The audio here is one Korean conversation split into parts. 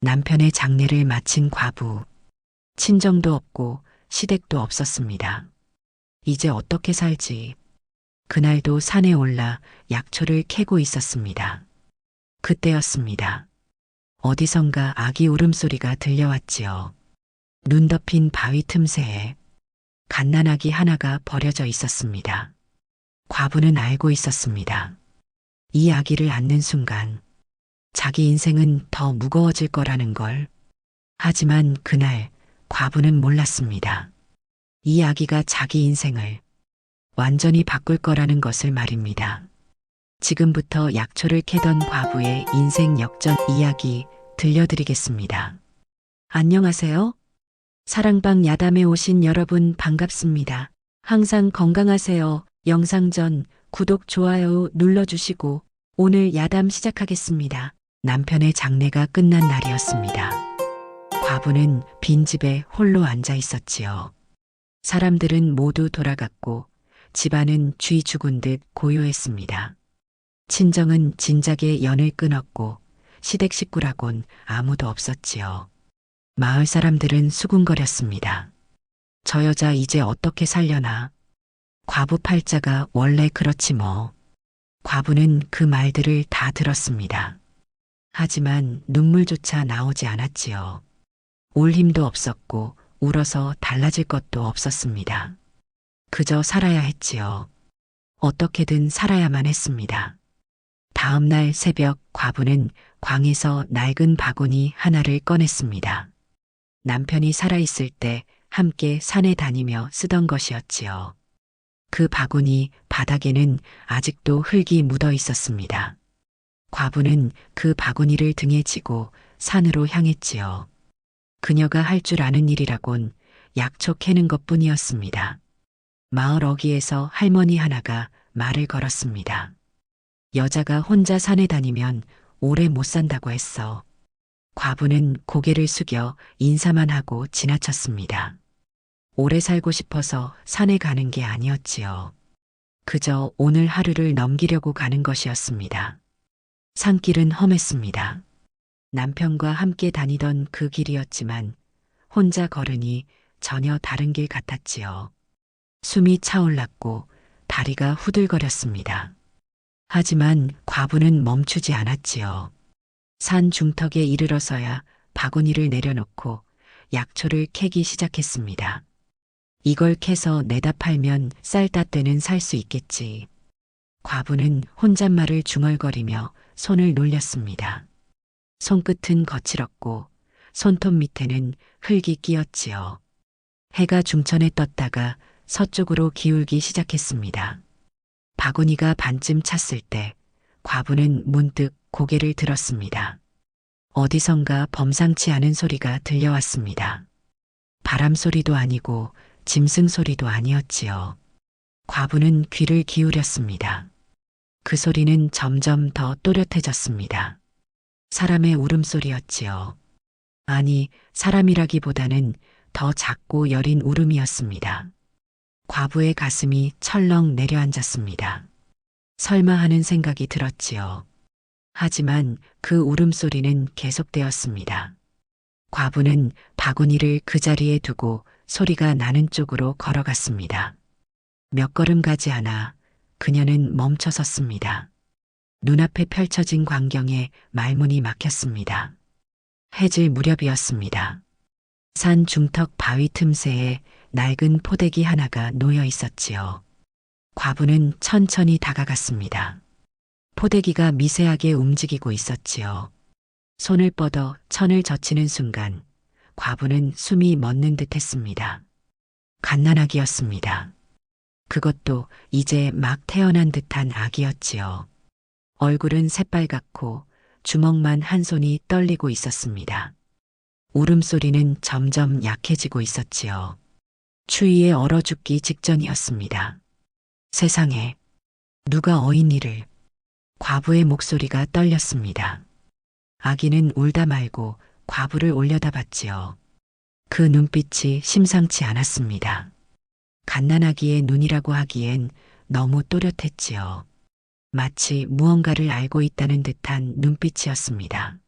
남편의 장례를 마친 과부. 친정도 없고 시댁도 없었습니다. 이제 어떻게 살지? 그날도 산에 올라 약초를 캐고 있었습니다. 그때였습니다. 어디선가 아기 울음소리가 들려왔지요. 눈 덮인 바위 틈새에 갓난아기 하나가 버려져 있었습니다. 과부는 알고 있었습니다. 이 아기를 안는 순간 자기 인생은 더 무거워질 거라는 걸. 하지만 그날 과부는 몰랐습니다. 이 아기가 자기 인생을 완전히 바꿀 거라는 것을 말입니다. 지금부터 약초를 캐던 과부의 인생 역전 이야기 들려드리겠습니다. 안녕하세요. 사랑방 야담에 오신 여러분 반갑습니다. 항상 건강하세요. 영상 전 구독, 좋아요 눌러주시고 오늘 야담 시작하겠습니다. 남편의 장례가 끝난 날이었습니다. 과부는 빈집에 홀로 앉아 있었지요. 사람들은 모두 돌아갔고 집안은 쥐 죽은 듯 고요했습니다. 친정은 진작에 연을 끊었고 시댁 식구라곤 아무도 없었지요. 마을 사람들은 수군거렸습니다. 저 여자 이제 어떻게 살려나? 과부 팔자가 원래 그렇지 뭐. 과부는 그 말들을 다 들었습니다. 하지만 눈물조차 나오지 않았지요. 울 힘도 없었고 울어서 달라질 것도 없었습니다. 그저 살아야 했지요. 어떻게든 살아야만 했습니다. 다음 날 새벽 과부는 광에서 낡은 바구니 하나를 꺼냈습니다. 남편이 살아있을 때 함께 산에 다니며 쓰던 것이었지요. 그 바구니 바닥에는 아직도 흙이 묻어 있었습니다. 과부는 그 바구니를 등에 지고 산으로 향했지요. 그녀가 할 줄 아는 일이라곤 약초 캐는 것 뿐이었습니다. 마을 어귀에서 할머니 하나가 말을 걸었습니다. 여자가 혼자 산에 다니면 오래 못 산다고 했어. 과부는 고개를 숙여 인사만 하고 지나쳤습니다. 오래 살고 싶어서 산에 가는 게 아니었지요. 그저 오늘 하루를 넘기려고 가는 것이었습니다. 산길은 험했습니다. 남편과 함께 다니던 그 길이었지만 혼자 걸으니 전혀 다른 길 같았지요. 숨이 차올랐고 다리가 후들거렸습니다. 하지만 과부는 멈추지 않았지요. 산 중턱에 이르러서야 바구니를 내려놓고 약초를 캐기 시작했습니다. 이걸 캐서 내다 팔면 쌀 따때는 살 수 있겠지. 과부는 혼잣말을 중얼거리며 손을 놀렸습니다. 손끝은 거칠었고 손톱 밑에는 흙이 끼었지요. 해가 중천에 떴다가 서쪽으로 기울기 시작했습니다. 바구니가 반쯤 찼을 때 과부는 문득 고개를 들었습니다. 어디선가 범상치 않은 소리가 들려왔습니다. 바람 소리도 아니고 짐승 소리도 아니었지요. 과부는 귀를 기울였습니다. 그 소리는 점점 더 또렷해졌습니다. 사람의 울음소리였지요. 아니, 사람이라기보다는 더 작고 여린 울음이었습니다. 과부의 가슴이 철렁 내려앉았습니다. 설마 하는 생각이 들었지요. 하지만 그 울음소리는 계속되었습니다. 과부는 바구니를 그 자리에 두고 소리가 나는 쪽으로 걸어갔습니다. 몇 걸음 가지 않아 그녀는 멈춰 섰습니다. 눈앞에 펼쳐진 광경에 말문이 막혔습니다. 해질 무렵이었습니다. 산 중턱 바위 틈새에 낡은 포대기 하나가 놓여 있었지요. 과부는 천천히 다가갔습니다. 포대기가 미세하게 움직이고 있었지요. 손을 뻗어 천을 젖히는 순간 과부는 숨이 멎는 듯 했습니다. 갓난아기였습니다. 그것도 이제 막 태어난 듯한 아기였지요. 얼굴은 새빨갛고 주먹만 한 손이 떨리고 있었습니다. 울음소리는 점점 약해지고 있었지요. 추위에 얼어 죽기 직전이었습니다. 세상에 누가 어인이를 과부의 목소리가 떨렸습니다. 아기는 울다 말고 과부를 올려다 봤지요. 그 눈빛이 심상치 않았습니다. 갓난아기의 눈이라고 하기엔 너무 또렷했지요. 마치 무언가를 알고 있다는 듯한 눈빛이었습니다.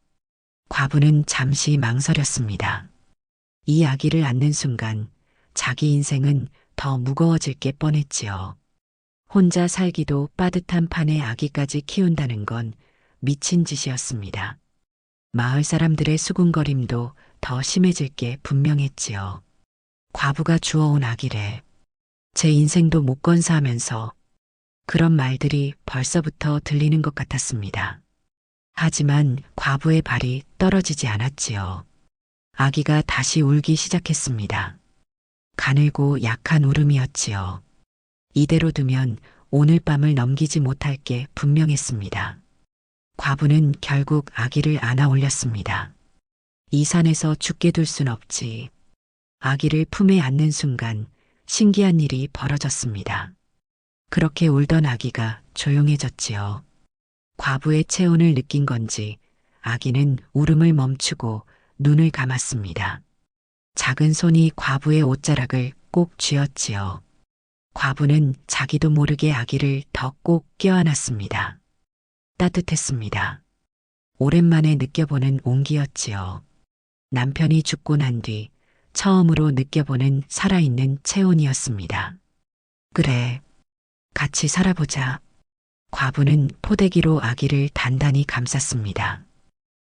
과부는 잠시 망설였습니다. 이 아기를 안는 순간 자기 인생은 더 무거워질 게 뻔했지요. 혼자 살기도 빠듯한 판에 아기까지 키운다는 건 미친 짓이었습니다. 마을 사람들의 수군거림도 더 심해질 게 분명했지요. 과부가 주워온 아기래. 제 인생도 못 건사하면서 그런 말들이 벌써부터 들리는 것 같았습니다. 하지만 과부의 발이 떨어지지 않았지요. 아기가 다시 울기 시작했습니다. 가늘고 약한 울음이었지요. 이대로 두면 오늘 밤을 넘기지 못할 게 분명했습니다. 과부는 결국 아기를 안아 올렸습니다. 이 산에서 죽게 둘 순 없지. 아기를 품에 안는 순간 신기한 일이 벌어졌습니다. 그렇게 울던 아기가 조용해졌지요. 과부의 체온을 느낀 건지 아기는 울음을 멈추고 눈을 감았습니다. 작은 손이 과부의 옷자락을 꼭 쥐었지요. 과부는 자기도 모르게 아기를 더 꼭 껴안았습니다. 따뜻했습니다. 오랜만에 느껴보는 온기였지요. 남편이 죽고 난 뒤 처음으로 느껴보는 살아있는 체온이었습니다. 그래, 같이 살아보자. 과부는 포대기로 아기를 단단히 감쌌습니다.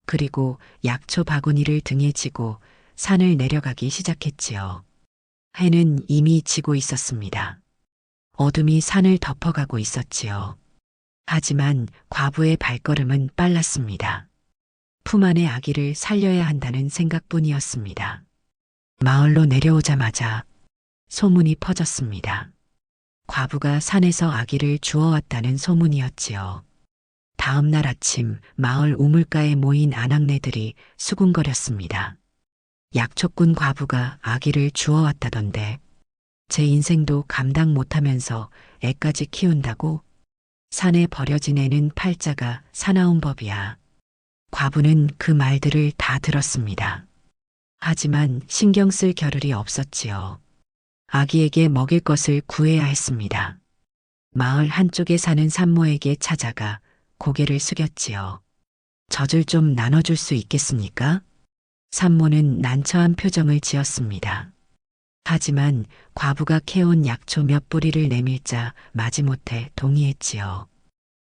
그리고 약초 바구니를 등에 지고 산을 내려가기 시작했지요. 해는 이미 지고 있었습니다. 어둠이 산을 덮어가고 있었지요. 하지만 과부의 발걸음은 빨랐습니다. 품 안의 아기를 살려야 한다는 생각뿐이었습니다. 마을로 내려오자마자 소문이 퍼졌습니다. 과부가 산에서 아기를 주워왔다는 소문이었지요. 다음 날 아침 마을 우물가에 모인 아낙네들이 수군거렸습니다. 약초꾼 과부가 아기를 주워왔다던데 제 인생도 감당 못하면서 애까지 키운다고 산에 버려진 애는 팔자가 사나운 법이야. 과부는 그 말들을 다 들었습니다. 하지만 신경 쓸 겨를이 없었지요. 아기에게 먹일 것을 구해야 했습니다. 마을 한쪽에 사는 산모에게 찾아가 고개를 숙였지요. 젖을 좀 나눠줄 수 있겠습니까? 산모는 난처한 표정을 지었습니다. 하지만 과부가 캐온 약초 몇 뿌리를 내밀자 마지못해 동의했지요.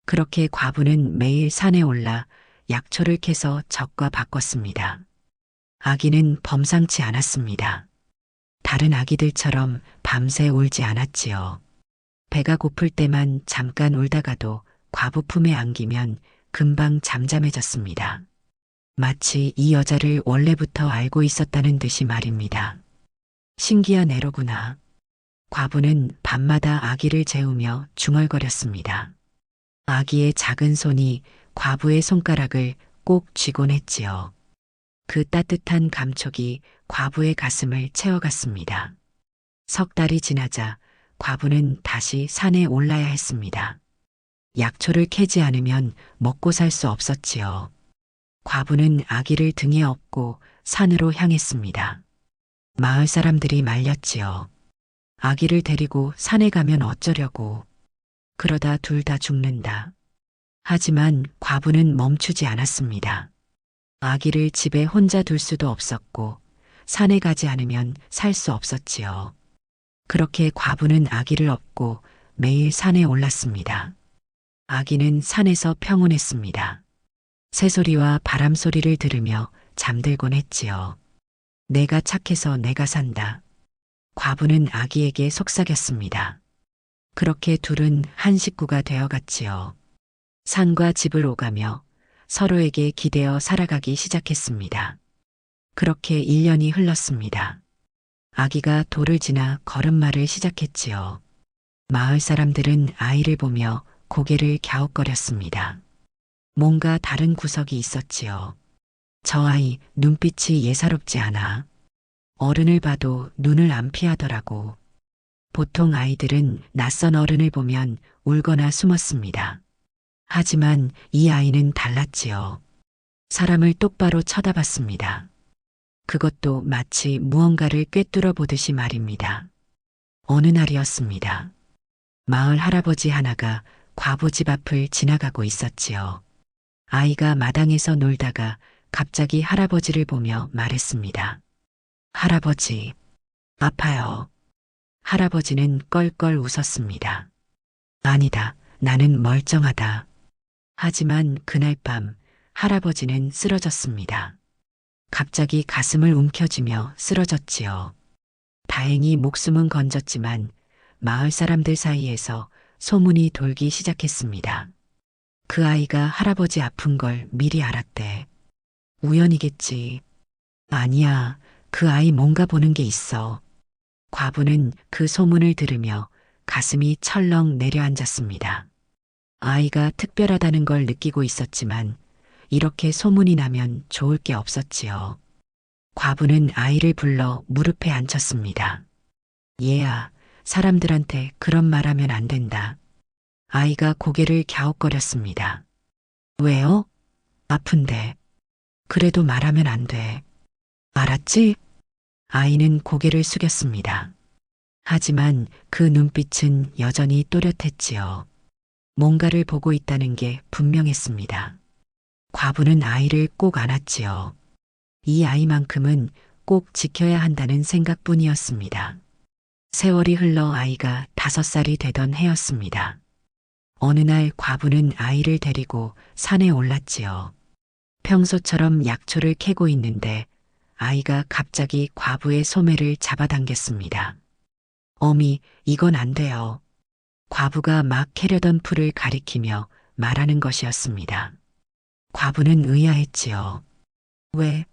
그렇게 과부는 매일 산에 올라 약초를 캐서 젖과 바꿨습니다. 아기는 범상치 않았습니다. 다른 아기들처럼 밤새 울지 않았지요. 배가 고플 때만 잠깐 울다가도 과부 품에 안기면 금방 잠잠해졌습니다. 마치 이 여자를 원래부터 알고 있었다는 듯이 말입니다. 신기한 애로구나. 과부는 밤마다 아기를 재우며 중얼거렸습니다. 아기의 작은 손이 과부의 손가락을 꼭 쥐곤 했지요. 그 따뜻한 감촉이 과부의 가슴을 채워갔습니다. 석 달이 지나자 과부는 다시 산에 올라야 했습니다. 약초를 캐지 않으면 먹고 살 수 없었지요. 과부는 아기를 등에 업고 산으로 향했습니다. 마을 사람들이 말렸지요. 아기를 데리고 산에 가면 어쩌려고. 그러다 둘 다 죽는다. 하지만 과부는 멈추지 않았습니다. 아기를 집에 혼자 둘 수도 없었고, 산에 가지 않으면 살 수 없었지요. 그렇게 과부는 아기를 업고 매일 산에 올랐습니다. 아기는 산에서 평온했습니다. 새소리와 바람 소리를 들으며 잠들곤 했지요. 내가 착해서 내가 산다. 과부는 아기에게 속삭였습니다. 그렇게 둘은 한 식구가 되어갔지요. 산과 집을 오가며 서로에게 기대어 살아가기 시작했습니다. 그렇게 1년이 흘렀습니다. 아기가 돌을 지나 걸음마를 시작했지요. 마을 사람들은 아이를 보며 고개를 갸웃거렸습니다. 뭔가 다른 구석이 있었지요. 저 아이 눈빛이 예사롭지 않아. 어른을 봐도 눈을 안 피하더라고. 보통 아이들은 낯선 어른을 보면 울거나 숨었습니다. 하지만 이 아이는 달랐지요. 사람을 똑바로 쳐다봤습니다. 그것도 마치 무언가를 꿰뚫어 보듯이 말입니다. 어느 날이었습니다. 마을 할아버지 하나가 과부 집 앞을 지나가고 있었지요. 아이가 마당에서 놀다가 갑자기 할아버지를 보며 말했습니다. 할아버지, 아파요. 할아버지는 껄껄 웃었습니다. 아니다, 나는 멀쩡하다. 하지만 그날 밤 할아버지는 쓰러졌습니다. 갑자기 가슴을 움켜쥐며 쓰러졌지요. 다행히 목숨은 건졌지만 마을 사람들 사이에서 소문이 돌기 시작했습니다. 그 아이가 할아버지 아픈 걸 미리 알았대. 우연이겠지. 아니야, 그 아이 뭔가 보는 게 있어. 과부는 그 소문을 들으며 가슴이 철렁 내려앉았습니다. 아이가 특별하다는 걸 느끼고 있었지만 이렇게 소문이 나면 좋을 게 없었지요. 과부는 아이를 불러 무릎에 앉혔습니다. 얘야, 사람들한테 그런 말 하면 안 된다. 아이가 고개를 갸웃거렸습니다. 왜요? 아픈데. 그래도 말하면 안 돼. 알았지? 아이는 고개를 숙였습니다. 하지만 그 눈빛은 여전히 또렷했지요. 뭔가를 보고 있다는 게 분명했습니다. 과부는 아이를 꼭 안았지요. 이 아이만큼은 꼭 지켜야 한다는 생각뿐이었습니다. 세월이 흘러 아이가 다섯 살이 되던 해였습니다. 어느 날 과부는 아이를 데리고 산에 올랐지요. 평소처럼 약초를 캐고 있는데 아이가 갑자기 과부의 소매를 잡아당겼습니다. 어미, 이건 안 돼요. 과부가 막 캐려던 풀을 가리키며 말하는 것이었습니다. 과부는 의아했지요. 왜?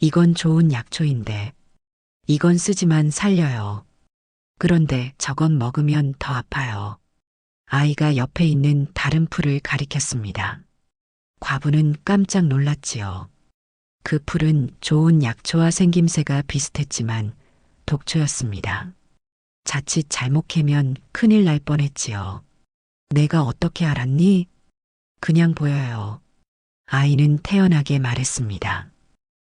이건 좋은 약초인데. 이건 쓰지만 살려요. 그런데 저건 먹으면 더 아파요. 아이가 옆에 있는 다른 풀을 가리켰습니다. 과부는 깜짝 놀랐지요. 그 풀은 좋은 약초와 생김새가 비슷했지만 독초였습니다. 자칫 잘못 캐면 큰일 날 뻔했지요. 내가 어떻게 알았니? 그냥 보여요. 아이는 태연하게 말했습니다.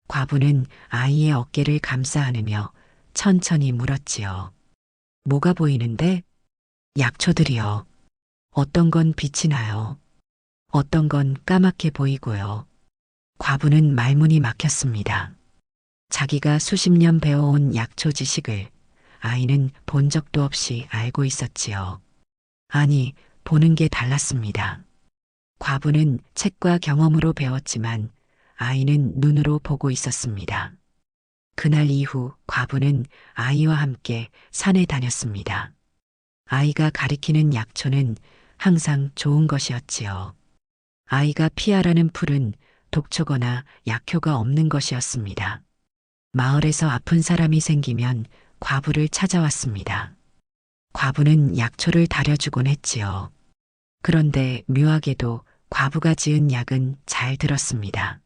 과부는 아이의 어깨를 감싸 안으며 천천히 물었지요. 뭐가 보이는데? 약초들이요. 어떤 건 빛이 나요. 어떤 건 까맣게 보이고요. 과부는 말문이 막혔습니다. 자기가 수십 년 배워온 약초 지식을 아이는 본 적도 없이 알고 있었지요. 아니, 보는 게 달랐습니다. 과부는 책과 경험으로 배웠지만 아이는 눈으로 보고 있었습니다. 그날 이후 과부는 아이와 함께 산에 다녔습니다. 아이가 가리키는 약초는 항상 좋은 것이었지요. 아이가 피하라는 풀은 독초거나 약효가 없는 것이었습니다. 마을에서 아픈 사람이 생기면 과부를 찾아왔습니다. 과부는 약초를 다려주곤 했지요. 그런데 묘하게도 과부가 지은 약은 잘 들었습니다.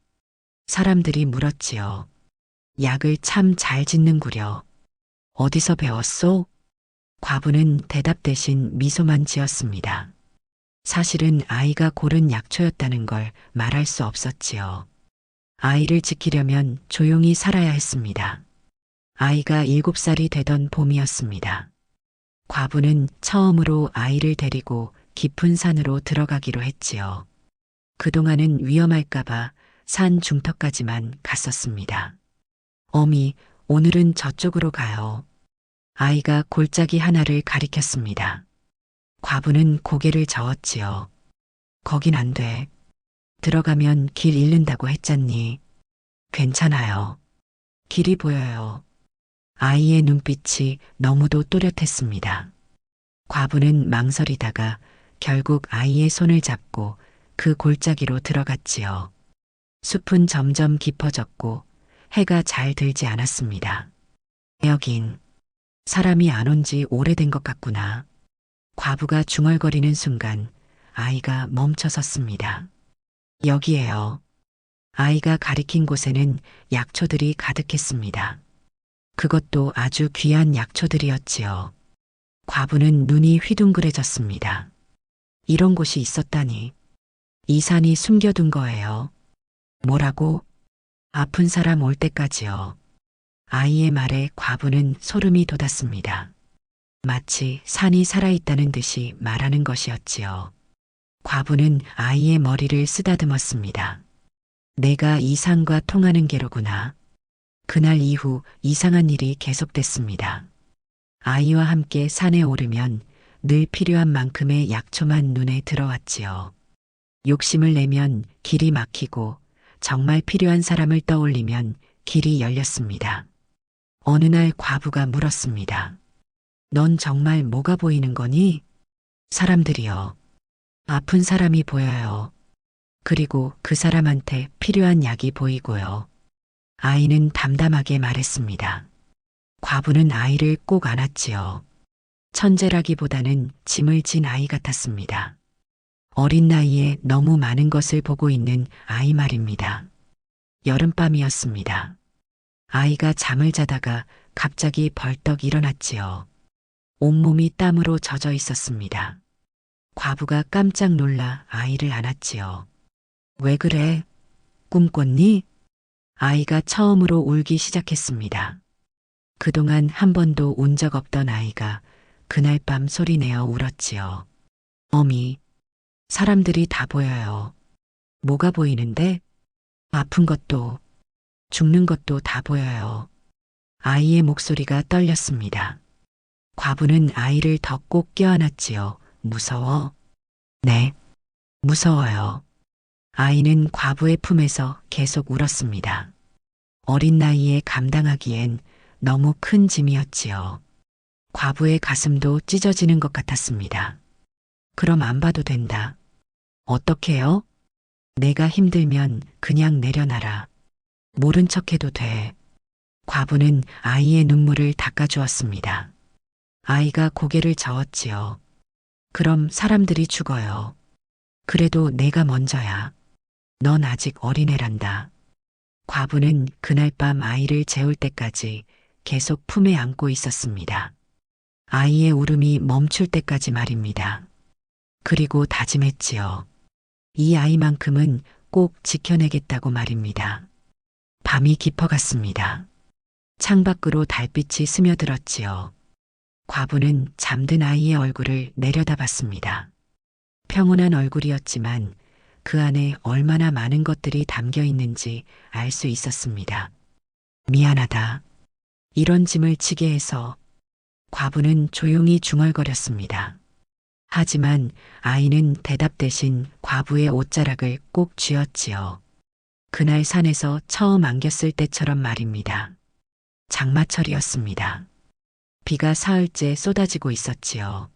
사람들이 물었지요. 약을 참 잘 짓는구려. 어디서 배웠소? 과부는 대답 대신 미소만 지었습니다. 사실은 아이가 고른 약초였다는 걸 말할 수 없었지요. 아이를 지키려면 조용히 살아야 했습니다. 아이가 일곱 살이 되던 봄이었습니다. 과부는 처음으로 아이를 데리고 깊은 산으로 들어가기로 했지요. 그동안은 위험할까봐 산 중턱까지만 갔었습니다. 어미, 오늘은 저쪽으로 가요. 아이가 골짜기 하나를 가리켰습니다. 과부는 고개를 저었지요. 거긴 안 돼. 들어가면 길 잃는다고 했잖니. 괜찮아요. 길이 보여요. 아이의 눈빛이 너무도 또렷했습니다. 과부는 망설이다가 결국 아이의 손을 잡고 그 골짜기로 들어갔지요. 숲은 점점 깊어졌고 해가 잘 들지 않았습니다. 여긴 사람이 안 온 지 오래된 것 같구나. 과부가 중얼거리는 순간 아이가 멈춰 섰습니다. 여기에요. 아이가 가리킨 곳에는 약초들이 가득했습니다. 그것도 아주 귀한 약초들이었지요. 과부는 눈이 휘둥그레졌습니다. 이런 곳이 있었다니. 이 산이 숨겨둔 거예요. 뭐라고? 아픈 사람 올 때까지요. 아이의 말에 과부는 소름이 돋았습니다. 마치 산이 살아있다는 듯이 말하는 것이었지요. 과부는 아이의 머리를 쓰다듬었습니다. 내가 이상과 통하는 게로구나. 그날 이후 이상한 일이 계속됐습니다. 아이와 함께 산에 오르면 늘 필요한 만큼의 약초만 눈에 들어왔지요. 욕심을 내면 길이 막히고 정말 필요한 사람을 떠올리면 길이 열렸습니다. 어느 날 과부가 물었습니다. 넌 정말 뭐가 보이는 거니? 사람들이요. 아픈 사람이 보여요. 그리고 그 사람한테 필요한 약이 보이고요. 아이는 담담하게 말했습니다. 과부는 아이를 꼭 안았지요. 천재라기보다는 짐을 진 아이 같았습니다. 어린 나이에 너무 많은 것을 보고 있는 아이 말입니다. 여름밤이었습니다. 아이가 잠을 자다가 갑자기 벌떡 일어났지요. 온몸이 땀으로 젖어 있었습니다. 과부가 깜짝 놀라 아이를 안았지요. 왜 그래? 꿈꿨니? 아이가 처음으로 울기 시작했습니다. 그동안 한 번도 운 적 없던 아이가 그날 밤 소리내어 울었지요. 어미, 사람들이 다 보여요. 뭐가 보이는데? 아픈 것도, 죽는 것도 다 보여요. 아이의 목소리가 떨렸습니다. 과부는 아이를 더 꼭 껴안았지요. 무서워? 네, 무서워요. 아이는 과부의 품에서 계속 울었습니다. 어린 나이에 감당하기엔 너무 큰 짐이었지요. 과부의 가슴도 찢어지는 것 같았습니다. 그럼 안 봐도 된다. 어떻게요? 내가 힘들면 그냥 내려놔라. 모른 척 해도 돼. 과부는 아이의 눈물을 닦아주었습니다. 아이가 고개를 저었지요. 그럼 사람들이 죽어요. 그래도 내가 먼저야. 넌 아직 어린애란다. 과부는 그날 밤 아이를 재울 때까지 계속 품에 안고 있었습니다. 아이의 울음이 멈출 때까지 말입니다. 그리고 다짐했지요. 이 아이만큼은 꼭 지켜내겠다고 말입니다. 밤이 깊어갔습니다. 창밖으로 달빛이 스며들었지요. 과부는 잠든 아이의 얼굴을 내려다봤습니다. 평온한 얼굴이었지만 그 안에 얼마나 많은 것들이 담겨 있는지 알 수 있었습니다. 미안하다. 이런 짐을 지게 해서 과부는 조용히 중얼거렸습니다. 하지만 아이는 대답 대신 과부의 옷자락을 꼭 쥐었지요. 그날 산에서 처음 안겼을 때처럼 말입니다. 장마철이었습니다. 비가 사흘째 쏟아지고 있었지요.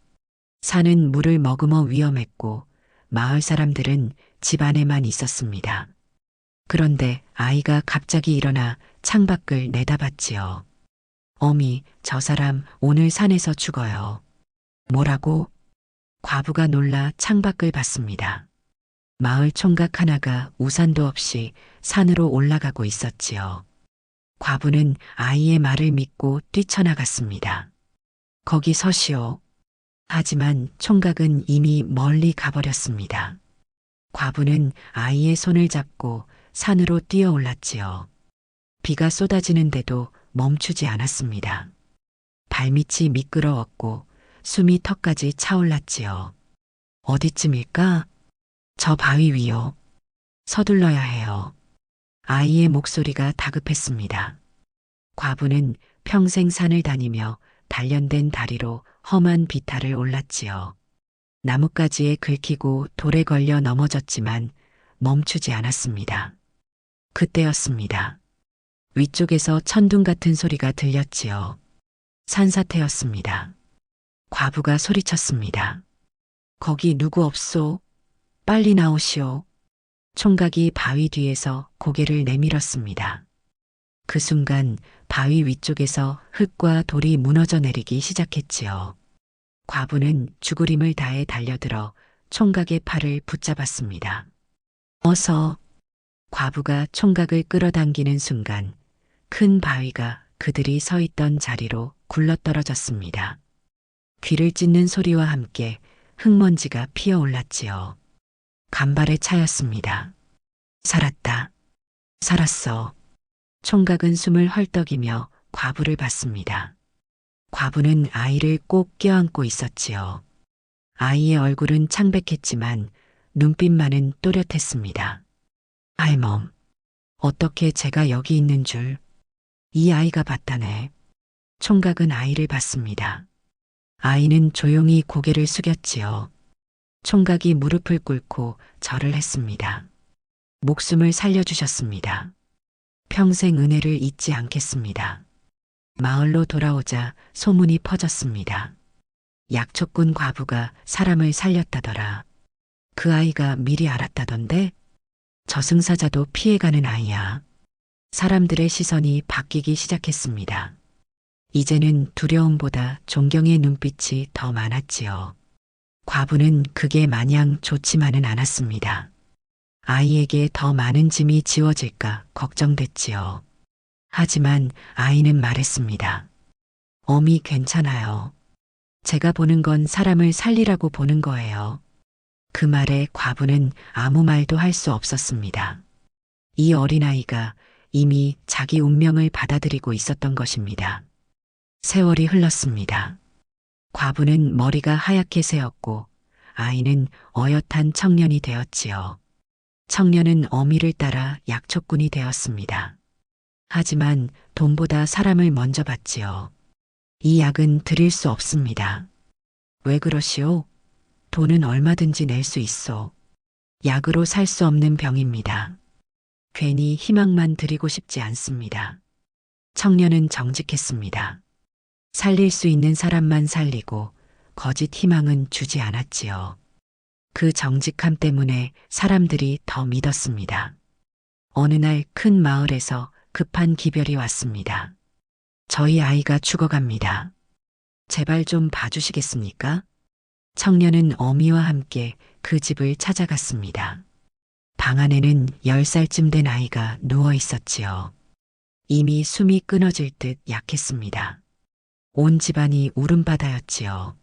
산은 물을 머금어 위험했고 마을 사람들은 집 안에만 있었습니다. 그런데 아이가 갑자기 일어나 창밖을 내다봤지요. 어미, 저 사람 오늘 산에서 죽어요. 뭐라고? 과부가 놀라 창밖을 봤습니다. 마을 총각 하나가 우산도 없이 산으로 올라가고 있었지요. 과부는 아이의 말을 믿고 뛰쳐나갔습니다. 거기 서시오. 하지만 총각은 이미 멀리 가버렸습니다. 과부는 아이의 손을 잡고 산으로 뛰어 올랐지요. 비가 쏟아지는데도 멈추지 않았습니다. 발밑이 미끄러웠고 숨이 턱까지 차올랐지요. 어디쯤일까? 저 바위 위요. 서둘러야 해요. 아이의 목소리가 다급했습니다. 과부는 평생 산을 다니며 단련된 다리로 험한 비탈을 올랐지요. 나뭇가지에 긁히고 돌에 걸려 넘어졌지만 멈추지 않았습니다. 그때였습니다. 위쪽에서 천둥 같은 소리가 들렸지요. 산사태였습니다. 과부가 소리쳤습니다. 거기 누구 없소? 빨리 나오시오. 총각이 바위 뒤에서 고개를 내밀었습니다. 그 순간 바위 위쪽에서 흙과 돌이 무너져 내리기 시작했지요. 과부는 죽으림을 다해 달려들어 총각의 팔을 붙잡았습니다. 어서 과부가 총각을 끌어당기는 순간 큰 바위가 그들이 서 있던 자리로 굴러떨어졌습니다. 귀를 찢는 소리와 함께 흙먼지가 피어올랐지요. 간발의 차였습니다. 살았다. 살았어. 총각은 숨을 헐떡이며 과부를 봤습니다. 과부는 아이를 꼭 껴안고 있었지요. 아이의 얼굴은 창백했지만 눈빛만은 또렷했습니다. 할멈, 어떻게 제가 여기 있는 줄. 이 아이가 봤다네. 총각은 아이를 봤습니다. 아이는 조용히 고개를 숙였지요. 총각이 무릎을 꿇고 절을 했습니다. 목숨을 살려주셨습니다. 평생 은혜를 잊지 않겠습니다. 마을로 돌아오자 소문이 퍼졌습니다. 약초꾼 과부가 사람을 살렸다더라. 그 아이가 미리 알았다던데? 저승사자도 피해가는 아이야. 사람들의 시선이 바뀌기 시작했습니다. 이제는 두려움보다 존경의 눈빛이 더 많았지요. 과부는 그게 마냥 좋지만은 않았습니다. 아이에게 더 많은 짐이 지워질까 걱정됐지요. 하지만 아이는 말했습니다. 어미 괜찮아요. 제가 보는 건 사람을 살리라고 보는 거예요. 그 말에 과부는 아무 말도 할 수 없었습니다. 이 어린아이가 이미 자기 운명을 받아들이고 있었던 것입니다. 세월이 흘렀습니다. 과부는 머리가 하얗게 새었고 아이는 어엿한 청년이 되었지요. 청년은 어미를 따라 약초꾼이 되었습니다. 하지만 돈보다 사람을 먼저 받지요. 이 약은 드릴 수 없습니다. 왜 그러시오? 돈은 얼마든지 낼 수 있어. 약으로 살 수 없는 병입니다. 괜히 희망만 드리고 싶지 않습니다. 청년은 정직했습니다. 살릴 수 있는 사람만 살리고 거짓 희망은 주지 않았지요. 그 정직함 때문에 사람들이 더 믿었습니다. 어느 날 큰 마을에서 급한 기별이 왔습니다. 저희 아이가 죽어갑니다. 제발 좀 봐주시겠습니까? 청년은 어미와 함께 그 집을 찾아갔습니다. 방 안에는 10살쯤 된 아이가 누워 있었지요. 이미 숨이 끊어질 듯 약했습니다. 온 집안이 울음바다였지요.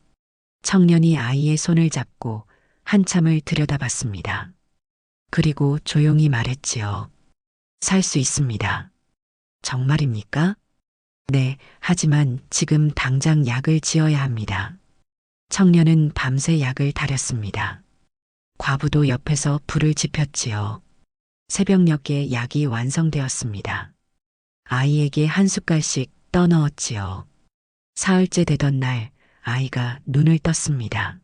청년이 아이의 손을 잡고 한참을 들여다봤습니다. 그리고 조용히 말했지요. 살 수 있습니다. 정말입니까? 네, 하지만 지금 당장 약을 지어야 합니다. 청년은 밤새 약을 다렸습니다. 과부도 옆에서 불을 지폈지요. 새벽녘에 약이 완성되었습니다. 아이에게 한 숟갈씩 떠넣었지요. 사흘째 되던 날 아이가 눈을 떴습니다.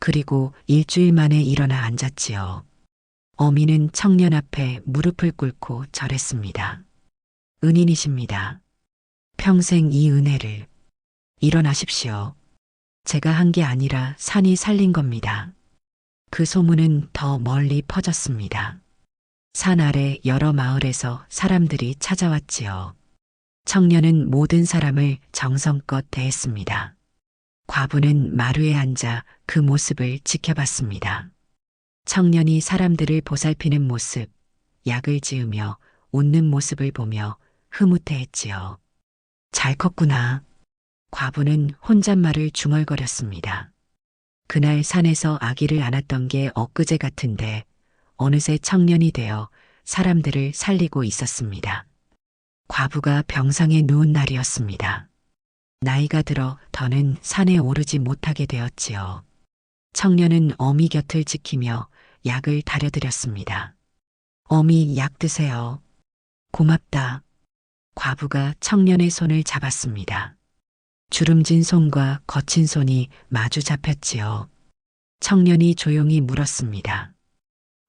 그리고 일주일 만에 일어나 앉았지요. 어미는 청년 앞에 무릎을 꿇고 절했습니다. 은인이십니다. 평생 이 은혜를 일어나십시오. 제가 한 게 아니라 산이 살린 겁니다. 그 소문은 더 멀리 퍼졌습니다. 산 아래 여러 마을에서 사람들이 찾아왔지요. 청년은 모든 사람을 정성껏 대했습니다. 과부는 마루에 앉아 그 모습을 지켜봤습니다. 청년이 사람들을 보살피는 모습, 약을 지으며 웃는 모습을 보며 흐뭇해했지요. 잘 컸구나. 과부는 혼잣말을 중얼거렸습니다. 그날 산에서 아기를 안았던 게 엊그제 같은데 어느새 청년이 되어 사람들을 살리고 있었습니다. 과부가 병상에 누운 날이었습니다. 나이가 들어 더는 산에 오르지 못하게 되었지요. 청년은 어미 곁을 지키며 약을 다려드렸습니다. 어미 약 드세요. 고맙다. 과부가 청년의 손을 잡았습니다. 주름진 손과 거친 손이 마주 잡혔지요. 청년이 조용히 물었습니다.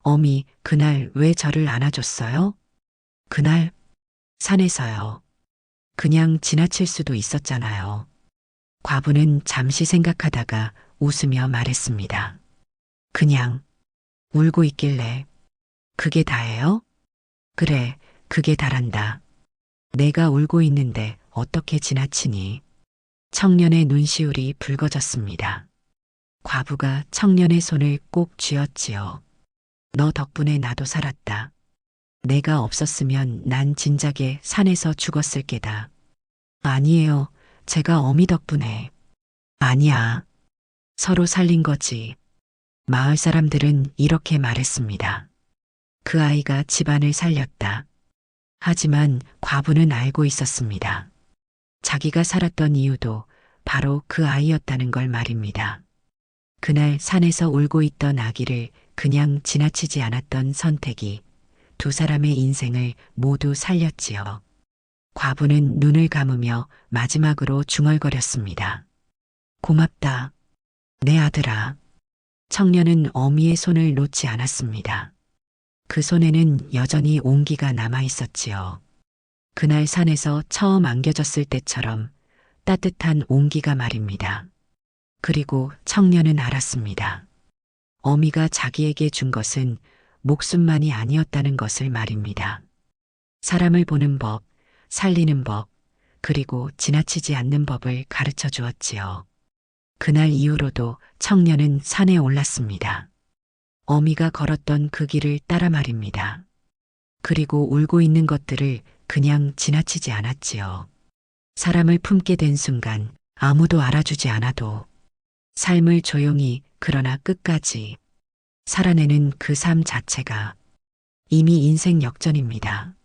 어미, 그날 왜 저를 안아줬어요? 그날, 산에서요. 그냥 지나칠 수도 있었잖아요. 과부는 잠시 생각하다가 웃으며 말했습니다. 그냥 울고 있길래 그게 다예요? 그래, 그게 다란다. 내가 울고 있는데 어떻게 지나치니? 청년의 눈시울이 붉어졌습니다. 과부가 청년의 손을 꼭 쥐었지요. 너 덕분에 나도 살았다. 내가 없었으면 난 진작에 산에서 죽었을 게다. 아니에요. 제가 어미 덕분에. 아니야. 서로 살린 거지. 마을 사람들은 이렇게 말했습니다. 그 아이가 집안을 살렸다. 하지만 과부는 알고 있었습니다. 자기가 살았던 이유도 바로 그 아이였다는 걸 말입니다. 그날 산에서 울고 있던 아기를 그냥 지나치지 않았던 선택이 두 사람의 인생을 모두 살렸지요. 과부는 눈을 감으며 마지막으로 중얼거렸습니다. 고맙다. 내 아들아. 청년은 어미의 손을 놓지 않았습니다. 그 손에는 여전히 온기가 남아 있었지요. 그날 산에서 처음 안겨졌을 때처럼 따뜻한 온기가 말입니다. 그리고 청년은 알았습니다. 어미가 자기에게 준 것은 목숨만이 아니었다는 것을 말입니다. 사람을 보는 법, 살리는 법, 그리고 지나치지 않는 법을 가르쳐 주었지요. 그날 이후로도 청년은 산에 올랐습니다. 어미가 걸었던 그 길을 따라 말입니다. 그리고 울고 있는 것들을 그냥 지나치지 않았지요. 사람을 품게 된 순간 아무도 알아주지 않아도 삶을 조용히 그러나 끝까지 살아내는 그 삶 자체가 이미 인생 역전입니다.